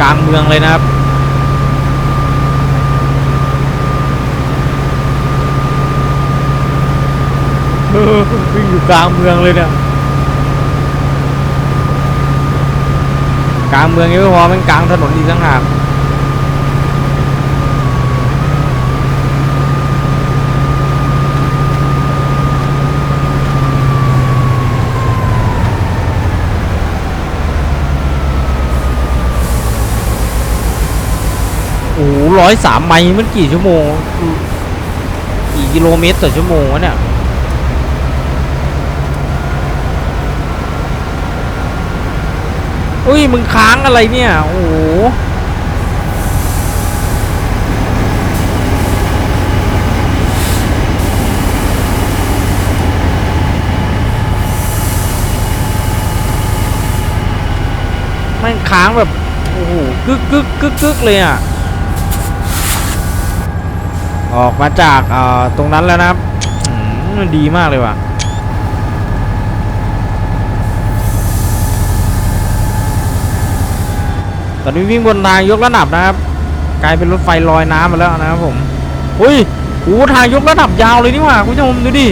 กลางเมืองเลยนะครับเออวิ่งอยู่กลางเมืองเลยเนี่ยกลางเมืองยังไม่พอมันกลางถนนอีกต่างหาก โอ้ร้อยสามไมล์มันกี่ชั่วโมง กี่กิโลเมตรต่อชั่วโมงวะเนี่ยอุ้ย มึงค้างอะไรเนี่ย โอ้โหแม่งค้างแบบ โอ้โหกึกกึกกึกกึกเลยอะ ออกมาจากออตรงนั้นแล้วนะครับดีมากเลยว่ะตอนนี้วิ่งบนทางยกระดับนะครับ กลายเป็นรถไฟลอยน้ำมาแล้วนะครับผมอุ้ยโอ้ทางยกระดับยาวเลยนี่ว่ะคุณผู้ชมดูดิ